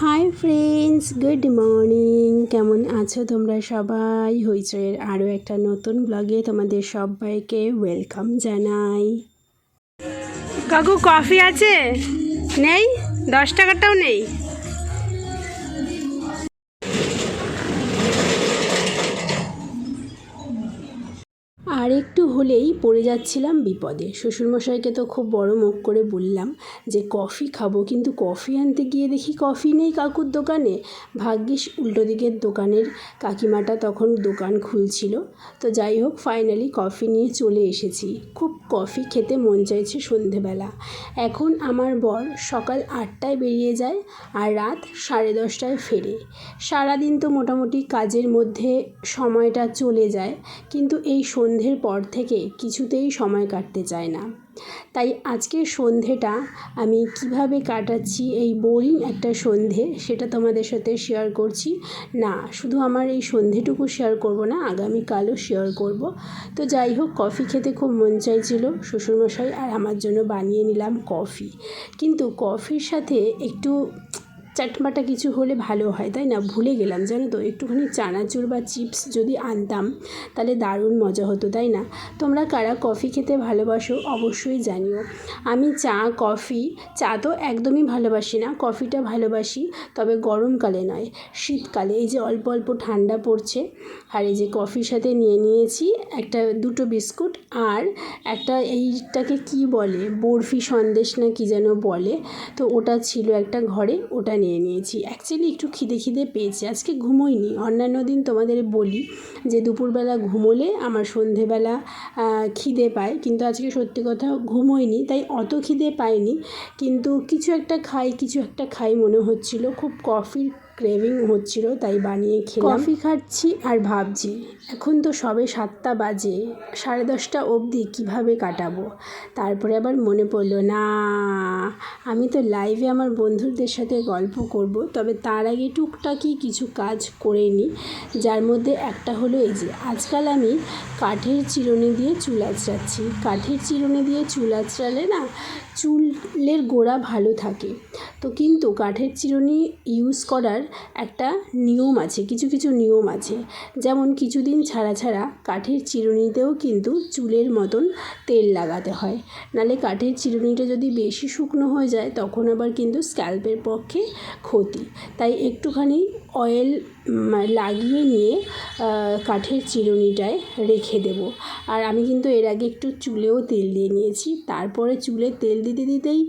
Hi friends good morning কেমন আছো তোমরা সবাই? হইচয়ের আরও একটা নতুন ব্লগে তোমাদের সবাইকে ওয়েলকাম জানাই। কাকু কফি আছে? নেই? দশ টাকাটাও নেই? আর একটু হলেই পড়ে যাচ্ছিলাম বিপদে। শ্বশুরমশাইকে তো খুব বড় মুখ করে বললাম যে, কফি খাব, কিন্তু কফি আনতে গিয়ে দেখি কফি নেই কাকুর দোকানে। ভাগ্যিস উল্টো দিকের দোকানের কাকিমাটা তখন দোকান খুলছিল। তো যাই হোক ফাইনালি কফি নিয়ে চলে এসেছি। খুব কফি খেতে মন চাইছে সন্ধেবেলা। এখন আমার বর সকাল আটটায় বেরিয়ে যায় আর রাত সাড়ে দশটায় ফেরে। সারাদিন তো মোটামুটি কাজের মধ্যে সময়টা চলে যায়, কিন্তু এই সন্ধ্যের পর থেকে কিছুতেই সময় কাটতে চায় না। তাই আজকের সন্ধেটা আমি কীভাবে কাটাচ্ছি এই বোরিং একটা সন্ধে সেটা তোমাদের সাথে শেয়ার করছি। না, শুধু আমার এই সন্ধেটুকু শেয়ার করব না, আগামীকালও শেয়ার করব। তো যাই হোক কফি খেতে খুব মন চাইছিল শ্বশুরমশাই আর আমার জন্য বানিয়ে নিলাম কফি কিন্তু কফির সাথে একটু চাটমাটা কিছু হলে ভালো হয়, তাই না? ভুলে গেলাম, জানো তো? একটুখানি চানাচুর বা চিপস যদি আনতাম, তাহলে দারুণ মজা হতো, তাই না? তোমরা কারা কফি খেতে ভালোবাসো অবশ্যই জানিও। আমি চা, কফি, চা তো একদমই ভালোবাসি না, কফিটা ভালোবাসি, তবে গরমকালে নয়, শীতকালে। এই যে অল্প অল্প ঠান্ডা পড়ছে, আর এই যে কফির সাথে নিয়ে নিয়েছি একটা, দুটো বিস্কুট, আর একটা এইটাকে কি বলে? বরফি সন্দেশ না কি যেন বলে? তো ওটা ছিল একটা ঘরে, ওটা নিয়ে নিয়েছি। অ্যাকচুয়ালি একটু খিদে খিদে পেয়েছি। আজকে ঘুমোইনি। অন্যান্য দিন তোমাদের বলি যে দুপুরবেলা ঘুমোলে আমার সন্ধেবেলা খিদে পায়। কিন্তু আজকে সত্যি কথা ঘুমোইনি, তাই অত খিদে পাইনি। কিন্তু কিছু একটা খাই, কিছু একটা খাই মনে হচ্ছিল। খুব কফির ক্রেভিং হচ্ছিল, তাই বানিয়ে খেলাম। কফি খাচ্ছি আর ভাবছি, এখন তো সবে সাতটা বাজে, সাড়ে দশটা অবধি কীভাবে কাটাবো? তারপরে আবার মনে পড়ল, না, আমি তো লাইভে আমার বন্ধুদের সাথে গল্প করব, তবে তার আগে টুকটাকি কিছু কাজ করে নিই যার মধ্যে একটা হলো এই যে, আজকাল আমি কাঠের চিরুনি দিয়ে চুল আঁচড়াচ্ছি। কাঠের চিরুনি দিয়ে চুল আঁচড়ালে না, চুলের গোড়া ভালো থাকে। তো কিন্তু কাঠের চিরুনি ইউজ করার একটা নিয়ম আছে, কিছু কিছু নিয়ম আছে। যেমন কিছুদিন ছাড়া ছাড়া কাঠের চিরুনিতেও কিন্তু চুলের মতন তেল লাগাতে হয়। নালে কাঠের চিরুনিটা যদি বেশি শুকনো হয়ে যায়, তখন আবার কিন্তু স্ক্যাল্পের পক্ষে ক্ষতি। তাই একটুখানি অয়েল লাগিয়ে নিয়ে কাঠের চিরুনিটায় রেখে দেবো। আর আমি কিন্তু এর আগে একটু চুলেও তেল দিয়ে নিয়েছি। তারপরে চুলে তেল দিতে দিতেই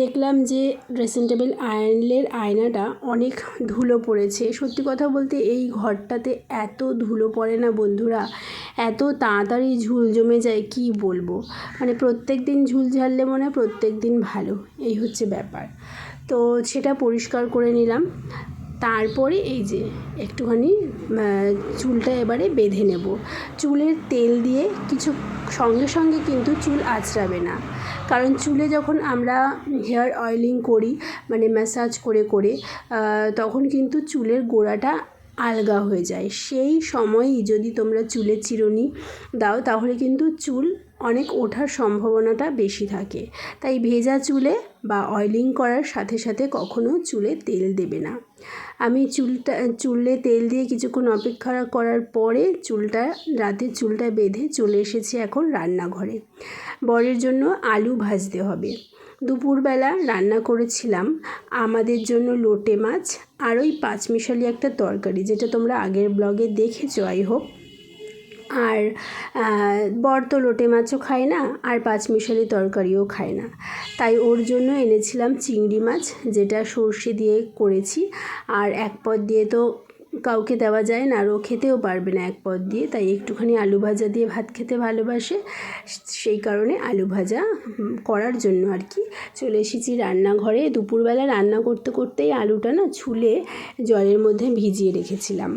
দেখলাম যে ড্রেসিং টেবিল আয়রনের আয়নাটা অনেক ধুলো পড়েছে। সত্যি কথা বলতে এই ঘরটাতে এত ধুলো পড়ে না বন্ধুরা। এত তাড়াতাড়ি ঝুল জমে যায়, কি বলব? মানে প্রত্যেক দিন ঝুল ঝাড়লে মনে হয় প্রত্যেক দিন ভালো। এই হচ্ছে ব্যাপার। তো সেটা পরিষ্কার করে নিলাম। তারপরে এই যে একটুখানি চুলটা এবারে বেঁধে নেব। চুলের তেল দিয়ে কিছু সঙ্গে সঙ্গে কিন্তু চুল আঁচড়াবে না। কারণ চুলে যখন আমরা হেয়ার অয়েলিং করি মানে ম্যাসাজ করে করে তখন কিন্তু চুলের গোড়াটা আলগা হয়ে যায়। সেই সময়ই যদি তোমরা চুলে চিরুনি দাও, তাহলে কিন্তু চুল অনেক ওঠার সম্ভাবনাটা বেশি থাকে। তাই ভেজা চুলে বা অয়েলিং করার সাথে সাথে কখনো চুলে তেল দেবে না। আমি চুলটা, চুলে তেল দিয়ে কিছুক্ষণ অপেক্ষা করার পরে চুলটা, রাতে চুলটা বেঁধে চলে এসেছি এখন রান্নাঘরে। বরের জন্য আলু ভাজতে হবে। দুপুরবেলা রান্না করেছিলাম। আমাদের জন্য লোটে মাছ আর ওই পাঁচমিশালি একটা তরকারি, যেটা তোমরা আগের ব্লগে দেখেছ আই হোপ আর বর তো লোটে মাছও খায় না, আর পাঁচমিশালি তরকারিও খায় না। তাই ওর জন্য এনেছিলাম চিংড়ি মাছ, যেটা সর্ষে দিয়ে করেছি, আর এক পদ দিয়ে তো কাউকে দেওয়া যায় না, আর ও খেতেও পারবে না এক পদ দিয়ে। তাই একটুখানি আলু ভাজা দিয়ে ভাত খেতে ভালোবাসে। সেই কারণে আলু ভাজা করার জন্য আর কি। চলে এসেছি রান্নাঘরে। দুপুরবেলা রান্না করতে করতেই আলুটা না ছুলে জলের মধ্যে ভিজিয়ে রেখেছিলাম।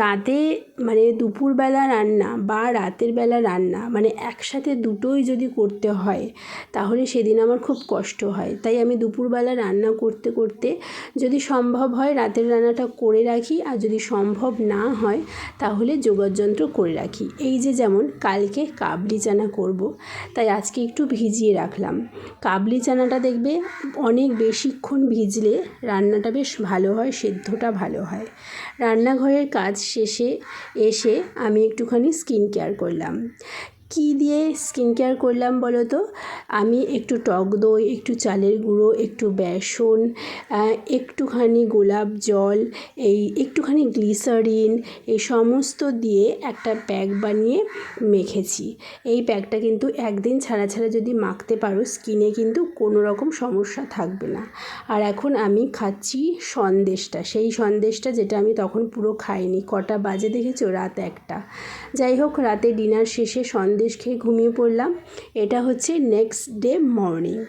রাতে মানে দুপুরবেলা রান্না বা রাতের বেলা রান্না মানে একসাথে দুটোই যদি করতে হয়, তাহলে সেদিন আমার খুব কষ্ট হয়। তাই আমি দুপুরবেলা রান্না করতে করতে যদি সম্ভব হয়, রাতের রান্নাটা করে রাখি। আর যদি সম্ভব না হয়, তাহলে যোগাযন্ত্র করে রাখি। এই যে যেমন কালকে কাবলি চানা করব, তাই আজকে একটু ভিজিয়ে রাখলাম। কাবলি চানাটা দেখবে অনেক বেশিক্ষণ ভিজলে রান্নাটা বেশ ভালো হয়, সেদ্ধটা ভালো হয়। রান্নাঘরের কাজ শেষে এসে আমি একটুখানি স্কিন কেয়ার করলাম। কী দিয়ে স্কিন কেয়ার করলাম বলো তো আমি একটু টক দই, একটু চালের গুঁড়ো, একটু বেসন একটুখানি গোলাপ জল, এই একটুখানি গ্লিসারিন এই সমস্ত দিয়ে একটা প্যাক বানিয়ে মেখেছি। এই প্যাকটা কিন্তু একদিন ছাড়া ছাড়া যদি মাখতে পারো স্কিনে কিন্তু কোনো রকম সমস্যা থাকবে না। আর এখন আমি খাচ্ছি সন্দেশটা। সেই সন্দেশটা যেটা আমি তখন পুরো খাইনি। কটা বাজে দেখেছ? রাত একটা। যাই হোক, রাতে ডিনার শেষে সন্দেশ খেয়ে ঘুমিয়ে পড়লাম। এটা হচ্ছে নেক্সট ডে মর্নিং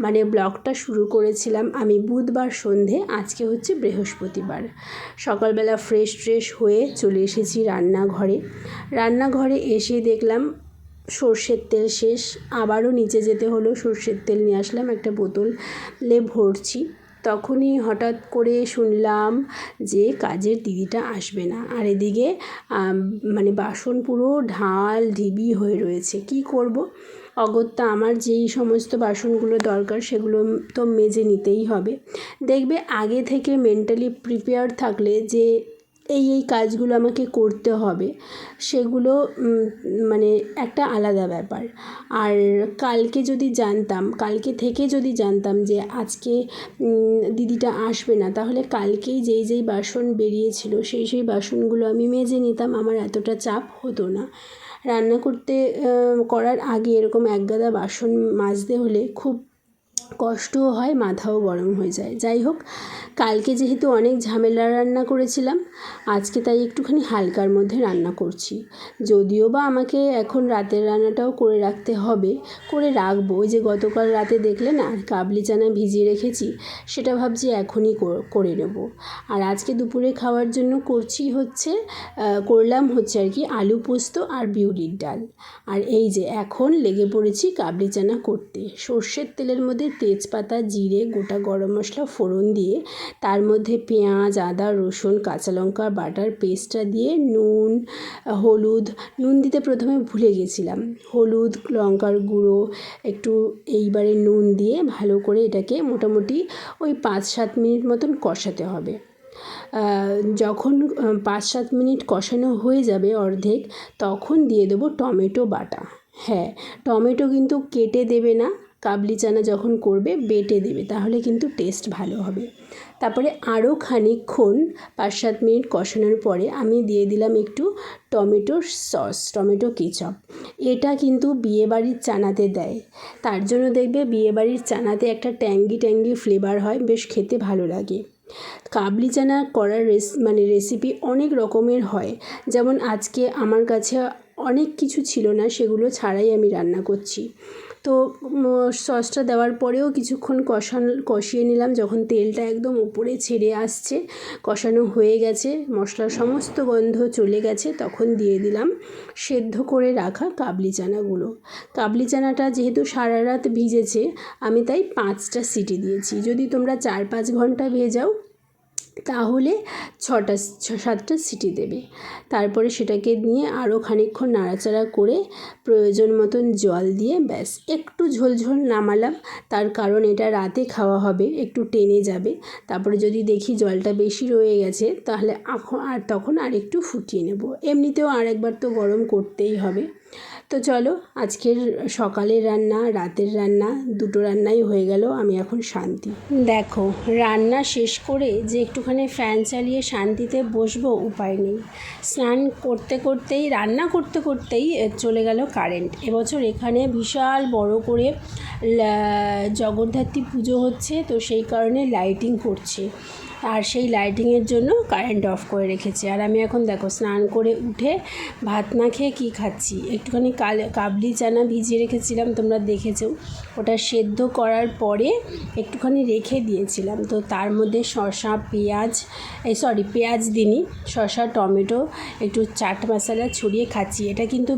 মানে ব্লগটা শুরু করেছিলাম আমি বুধবার সন্ধে, আজকে হচ্ছে বৃহস্পতিবার। সকালবেলা ফ্রেশ ট্রেশ হয়ে চলে এসেছি রান্নাঘরে। রান্নাঘরে এসে দেখলাম সর্ষের তেল শেষ, আবারও নিচে যেতে হলো, সর্ষের তেল নিয়ে আসলাম একটা বোতলে ভরছি। তখনই হঠাৎ করে শুনলাম যে কাজের দিদিটা আসবে না। আর এদিকে মানে বাসন পুরো ঢাল, ঢিবি হয়ে রয়েছে। কি করব? অগত্যা আমার যেই সমস্ত বাসনগুলো দরকার সেগুলো তো মেজে নিতেই হবে। দেখবে আগে থেকে মেন্টালি প্রিপেয়ার থাকলে যে এই এই কাজগুলো আমাকে করতে হবে। সেগুলো মানে একটা আলাদা ব্যাপার। আর কালকে যদি জানতাম, কালকে থেকে যদি জানতাম যে আজকে দিদিটা আসবে না, তাহলে কালকেই যেই যেই বাসন বেরিয়েছিল, সেই সেই বাসনগুলো আমি মেজে নিতাম। আমার এতটা চাপ হতো না। রান্না করতে করার আগে এরকম একগাদা বাসন মাজতে হলে খুব কষ্টও হয়, মাথাও গরম হয়ে যায়। যাই হোক, কালকে যেহেতু অনেক ঝামেলা রান্না করেছিলাম, আজকে তাই একটুখানি হালকার মধ্যে রান্না করছি। যদিও বা আমাকে এখন রাতের রান্নাটাও করে রাখতে হবে, করে রাখব। ওই যে গতকাল রাতে দেখলে না, কাবলি চানা ভিজিয়ে রেখেছি, সেটা ভাবছি এখনই কর- নেব। আর আজকে দুপুরে খাওয়ার জন্য করছি হচ্ছে করলাম হচ্ছে আর কি আলু পোস্ত আর বিউলির ডাল। আর এই যে এখন লেগে পড়েছি কাবলি চানা করতে। সর্ষের তেলের মধ্যে তেজপাতা, জিরে, গোটা গরম মশলা, ফোড়ন দিয়ে তার মধ্যে পেঁয়াজ, আদা, রসুন, কাঁচা লঙ্কা, বাটার পেস্টটা দিয়ে নুন, হলুদ, নুন দিতে প্রথমে ভুলে গেছিলাম। হলুদ, লঙ্কার গুঁড়ো, একটু এইবারে নুন দিয়ে ভালো করে এটাকে মোটামুটি ওই পাঁচ সাত মিনিট মতন কষাতে হবে। যখন পাঁচ সাত মিনিট কষানো হয়ে যাবে অর্ধেক, তখন দিয়ে দেবো টমেটো বাটা। হ্যাঁ টমেটো কিন্তু কেটে দেবে না কাবলি চানা যখন করবে, বেটে দেবে, তাহলে কিন্তু টেস্ট ভালো হবে। তারপরে আরও খানিকক্ষণ পাঁচ সাত মিনিট কষানোর পরে আমি দিয়ে দিলাম একটু টমেটোর সস, টমেটো কেচাপ। এটা কিন্তু বিয়েবাড়ির চানাতে দেয়। তার জন্য দেখবে বিয়েবাড়ির চানাতে একটা ট্যাঙ্গি ট্যাঙ্গি ফ্লেভার হয়, বেশ খেতে ভালো লাগে। কাবলি চানা করার রেস মানে রেসিপি অনেক রকমের হয়। যেমন আজকে আমার কাছে অনেক কিছু ছিল না, সেগুলো ছাড়াই আমি রান্না করছি। তো সসটা দেওয়ার পরেও কিছুক্ষণ কষানো, কষিয়ে নিলাম। যখন তেলটা একদম উপরে ছেড়ে আসছে, কষানো হয়ে গেছে, মশলার সমস্ত গন্ধ চলে গেছে, তখন দিয়ে দিলাম সেদ্ধ করে রাখা কাবলি চানাগুলো। কাবলি চানাটা যেহেতু সারা রাত ভিজেছে, আমি তাই পাঁচটা সিটি দিয়েছি। যদি তোমরা চার পাঁচ ঘণ্টা ভেজাও তাহলে ছটা, সাতটা সিটি দেবে। তারপরে সেটাকে নিয়ে আরও খানিকক্ষণ নাড়াচাড়া করে প্রয়োজন মতন জল দিয়ে ব্যাস, একটু ঝোলঝোল নামালাম। তার কারণ এটা রাতে খাওয়া হবে, একটু টেনে যাবে। তারপরে যদি দেখি জলটা বেশি রয়ে গেছে, তাহলে আর তখন আর একটু ফুটিয়ে নেব। এমনিতেও আরেকবার তো গরম করতেই হবে। তো চলো, আজকের সকালের রান্না, রাতের রান্না, দুটো রান্নাই হয়ে গেল, আমি এখন শান্তি। দেখো, রান্না শেষ করে যে একটুখানি ফ্যান চালিয়ে শান্তিতে বসবো, উপায় নেই। স্নান করতে করতেই, রান্না করতে করতেই চলে গেল কারেন্ট। এবছর এখানে বিশাল বড় করে জগদ্ধাত্রী পুজো হচ্ছে, তো সেই কারণে লাইটিং করছে। আর সেই লাইটিংয়ের জন্য কারেন্ট অফ করে রেখেছে। আর আমি এখন দেখো স্নান করে উঠে ভাত না খেয়ে কী খাচ্ছি? একটুখানি কাল কাবলি চানা ভিজিয়ে রেখেছিলাম তোমরা দেখেছ। ওটা সেদ্ধ করার পরে একটুখানি রেখে দিয়েছিলাম। তো তার মধ্যে শসা পেঁয়াজ এই সরি পেঁয়াজ দিনই শসা টমেটো একটু চাট মশলা ছড়িয়ে খাচ্ছি। এটা কিন্তু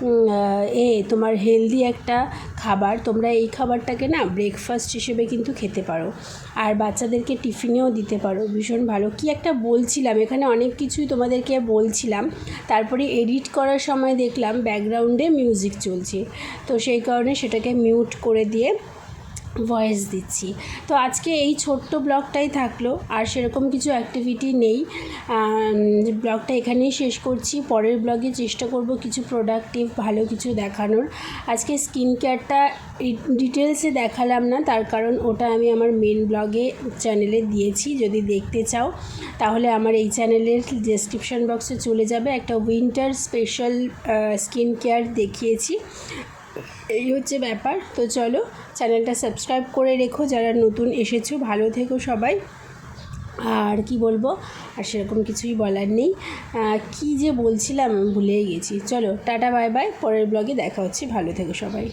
আহ, এ তোমার হেলদি একটা খাবার, তোমরা এই খাবারটাকে না ব্রেকফাস্ট হিসেবে কিন্তু খেতে পারো। আর বাচ্চাদেরকে টিফিনেও দিতে পারো, ভীষণ ভালো। কি একটা বলছিলাম, এখানে অনেক কিছুই তোমাদেরকে বলছিলাম। তারপরে এডিট করার সময় দেখলাম ব্যাকগ্রাউন্ডে মিউজিক চলছে। তো সেই কারণে সেটাকে মিউট করে দিয়ে ভয়েস দিচ্ছি। তো আজকে এই ছোট্ট ব্লগটাই থাকল, আর সেরকম কিছু অ্যাক্টিভিটি নেই। ব্লগটা এখানেই শেষ করছি। পরের ব্লগে চেষ্টা করব কিছু প্রোডাক্টিভ ভালো কিছু দেখানোর। আজকে স্কিন কেয়ারটা ডিটেলসে দেখালাম না, তার কারণ ওটা আমি আমার মেন ব্লগে চ্যানেলে দিয়েছি। যদি দেখতে চাও, তাহলে আমার এই চ্যানেলের ডেসক্রিপশন বক্সে চলে যাবে। একটা উইন্টার স্পেশাল স্কিন কেয়ার দেখিয়েছি। এই হচ্ছে ব্যাপার। তো চলো চ্যানেলটা সাবস্ক্রাইব করে রেখো যারা নতুন এসেছ, ভালো থেকো সবাই। আর কি বলব? আর সেরকম কিছুই বলার নেই। কি যে বলছিলাম ভুলেই গেছি। চলো, টাটা, বাই বাই। পরের ব্লগে দেখা হচ্ছে। ভালো থেকো সবাই।